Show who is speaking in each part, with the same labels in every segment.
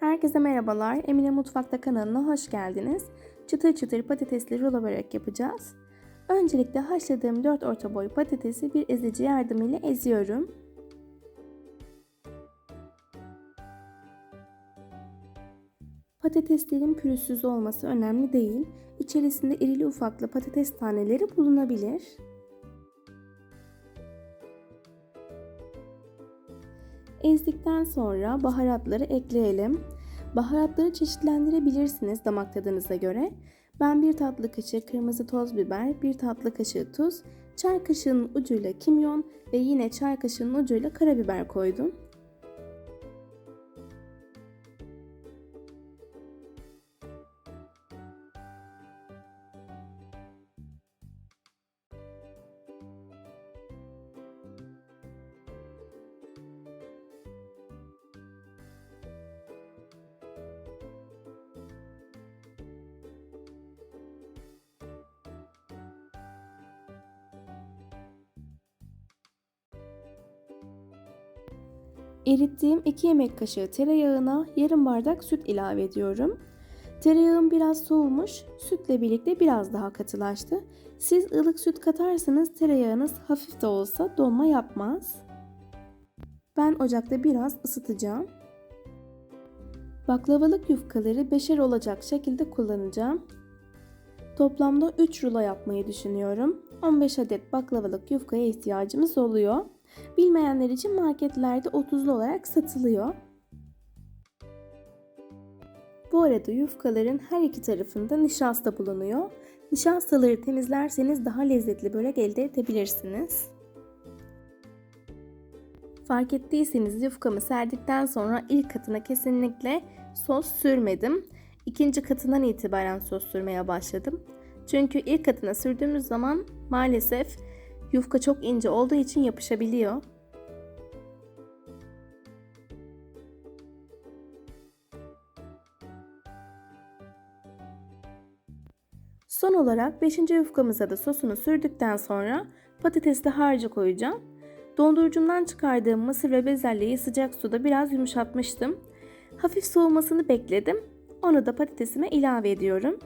Speaker 1: Herkese merhabalar. Emine Mutfakta kanalına hoş geldiniz. Çıtır çıtır patatesli rulo börek yapacağız. Öncelikle haşladığım 4 orta boy patatesi bir ezici yardımıyla eziyorum. Patateslerin pürüzsüz olması önemli değil. İçerisinde irili ufaklı patates taneleri bulunabilir. Ezdikten sonra baharatları ekleyelim. Baharatları çeşitlendirebilirsiniz damak tadınıza göre. Ben bir tatlı kaşığı kırmızı toz biber, bir tatlı kaşığı tuz, çay kaşığının ucuyla kimyon ve yine çay kaşığının ucuyla karabiber koydum. Erittiğim 2 yemek kaşığı tereyağına yarım bardak süt ilave ediyorum. Tereyağım biraz soğumuş, sütle birlikte biraz daha katılaştı. Siz ılık süt katarsanız tereyağınız hafif de olsa donma yapmaz. Ben ocakta biraz ısıtacağım. Baklavalık yufkaları beşer olacak şekilde kullanacağım. Toplamda 3 rulo yapmayı düşünüyorum. 15 adet baklavalık yufkaya ihtiyacımız oluyor. Bilmeyenler için marketlerde 30'lu olarak satılıyor. Bu arada yufkaların her iki tarafında nişasta bulunuyor. Nişastaları temizlerseniz daha lezzetli börek elde edebilirsiniz. Fark ettiyseniz yufkamı serdikten sonra ilk katına kesinlikle sos sürmedim. İkinci katından itibaren sos sürmeye başladım. Çünkü ilk katına sürdüğümüz zaman maalesef Yufka çok ince olduğu için yapışabiliyor. Son olarak 5. yufkamıza da sosunu sürdükten sonra patatesli harcı koyacağım. Dondurucumdan çıkardığım mısır ve bezelyeyi sıcak suda biraz yumuşatmıştım. Hafif soğumasını bekledim. Onu da patatesime ilave ediyorum.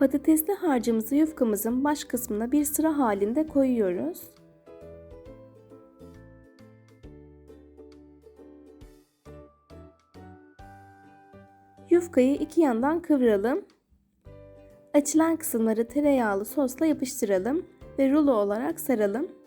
Speaker 1: Patatesli harcımızı yufkamızın baş kısmına bir sıra halinde koyuyoruz. Yufkayı iki yandan kıvıralım. Açılan kısımları tereyağlı sosla yapıştıralım ve rulo olarak saralım.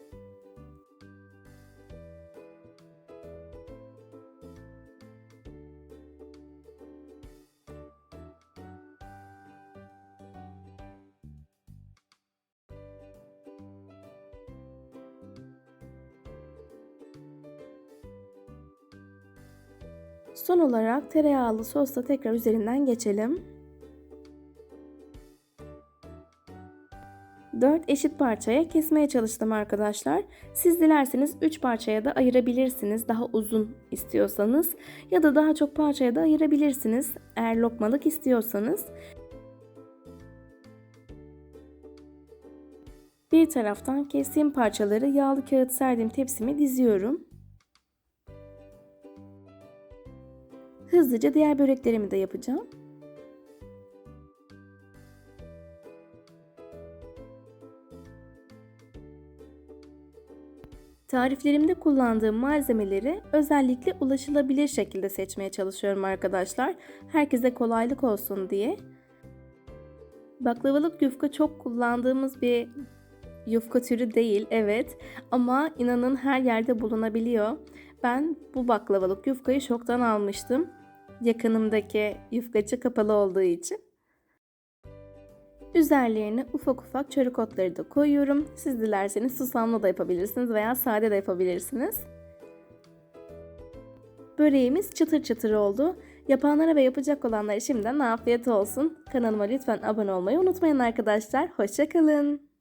Speaker 1: Son olarak tereyağlı sosla tekrar üzerinden geçelim. 4 eşit parçaya kesmeye çalıştım arkadaşlar. Siz dilerseniz 3 parçaya da ayırabilirsiniz daha uzun istiyorsanız ya da daha çok parçaya da ayırabilirsiniz eğer lokmalık istiyorsanız. Bir taraftan kestiğim parçaları yağlı kağıt serdiğim tepsime diziyorum. Hızlıca diğer böreklerimi de yapacağım. Tariflerimde kullandığım malzemeleri özellikle ulaşılabilir şekilde seçmeye çalışıyorum arkadaşlar. Herkese kolaylık olsun diye. Baklavalık yufka çok kullandığımız bir yufka türü değil evet ama inanın her yerde bulunabiliyor. Ben bu baklavalık yufkayı şoktan almıştım. Yakınımdaki yufkacı kapalı olduğu için. Üzerlerine ufak ufak çörük otları da koyuyorum. Siz dilerseniz susamlı da yapabilirsiniz veya sade de yapabilirsiniz. Böreğimiz çıtır çıtır oldu. Yapanlara ve yapacak olanlara şimdiden afiyet olsun. Kanalıma lütfen abone olmayı unutmayın arkadaşlar. Hoşçakalın.